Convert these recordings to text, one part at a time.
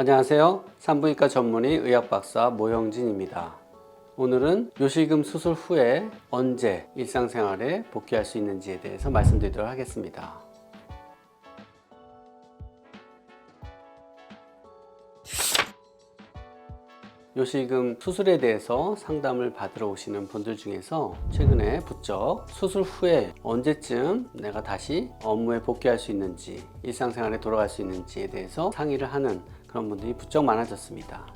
안녕하세요. 산부인과 전문의 의학박사 모형진입니다. 오늘은 요실금 수술 후에 언제 일상생활에 복귀할 수 있는지에 대해서 말씀드리도록 하겠습니다. 요실금 수술에 대해서 상담을 받으러 오시는 분들 중에서 최근에 부쩍 수술 후에 언제쯤 내가 다시 업무에 복귀할 수 있는지 일상생활에 돌아갈 수 있는지에 대해서 상의를 하는 그런 분들이 부쩍 많아졌습니다.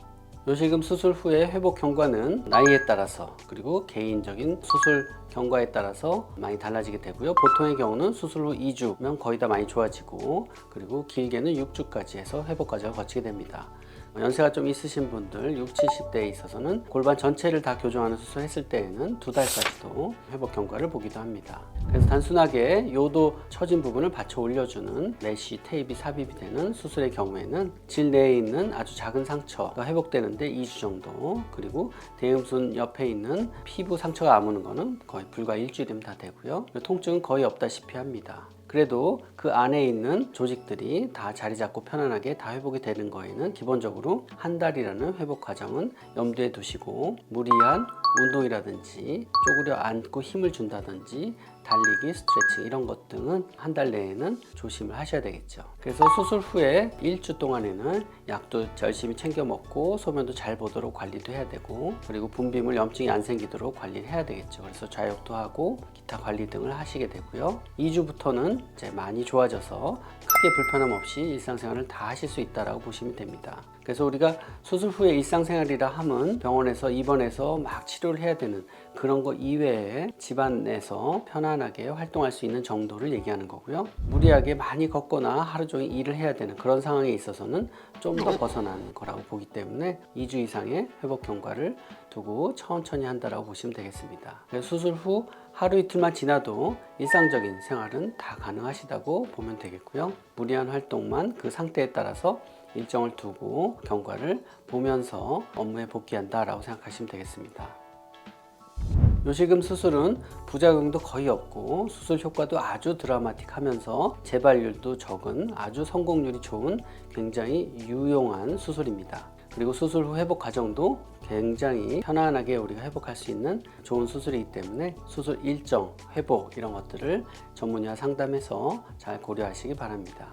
요실금 수술 후에 회복 경과는 나이에 따라서 그리고 개인적인 수술 경과에 따라서 많이 달라지게 되고요. 보통의 경우는 수술 후 2주면 거의 다 많이 좋아지고 그리고 길게는 6주까지 해서 회복 과정을 거치게 됩니다. 연세가 좀 있으신 분들 6, 70대에 있어서는 골반 전체를 다 교정하는 수술을 했을 때에는 두 달까지도 회복 경과를 보기도 합니다. 그래서 단순하게 요도 처진 부분을 받쳐 올려주는 메쉬 테이프 삽입이 되는 수술의 경우에는 질 내에 있는 아주 작은 상처가 회복되는데 2주 정도 그리고 대음순 옆에 있는 피부 상처가 아무는 거는 거의 불과 일주일이면 다 되고요. 통증은 거의 없다시피 합니다. 그래도 그 안에 있는 조직들이 다 자리 잡고 편안하게 다 회복이 되는 거에는 기본적으로 한 달이라는 회복 과정은 염두에 두시고 무리한 운동이라든지 쪼그려 앉고 힘을 준다든지 달리기, 스트레칭 이런 것 등은 한 달 내에는 조심을 하셔야 되겠죠. 그래서 수술 후에 일주 동안에는 약도 열심히 챙겨 먹고 소변도 잘 보도록 관리도 해야 되고 그리고 분비물 염증이 안 생기도록 관리를 해야 되겠죠. 그래서 좌욕도 하고 기타 관리 등을 하시게 되고요. 2주부터는 이제 많이 좋아져서 크게 불편함 없이 일상생활을 다 하실 수 있다라고 보시면 됩니다. 그래서 우리가 수술 후에 일상생활이라 함은 병원에서 입원해서 막 치료를 해야 되는 그런 거 이외에 집안에서 편안하게 활동할 수 있는 정도를 얘기하는 거고요. 무리하게 많이 걷거나 하루 종일 일을 해야 되는 그런 상황에 있어서는 좀 더 벗어난 거라고 보기 때문에 2주 이상의 회복 경과를 두고 천천히 한다라고 보시면 되겠습니다. 수술 후 하루 이틀만 지나도 일상적인 생활은 다 가능하시다고 보면 되겠고요. 무리한 활동만 그 상태에 따라서 일정을 두고 경과를 보면서 업무에 복귀한다라고 생각하시면 되겠습니다. 요실금 수술은 부작용도 거의 없고 수술 효과도 아주 드라마틱하면서 재발률도 적은 아주 성공률이 좋은 굉장히 유용한 수술입니다. 그리고 수술 후 회복 과정도 굉장히 편안하게 우리가 회복할 수 있는 좋은 수술이기 때문에 수술 일정, 회복 이런 것들을 전문의와 상담해서 잘 고려하시기 바랍니다.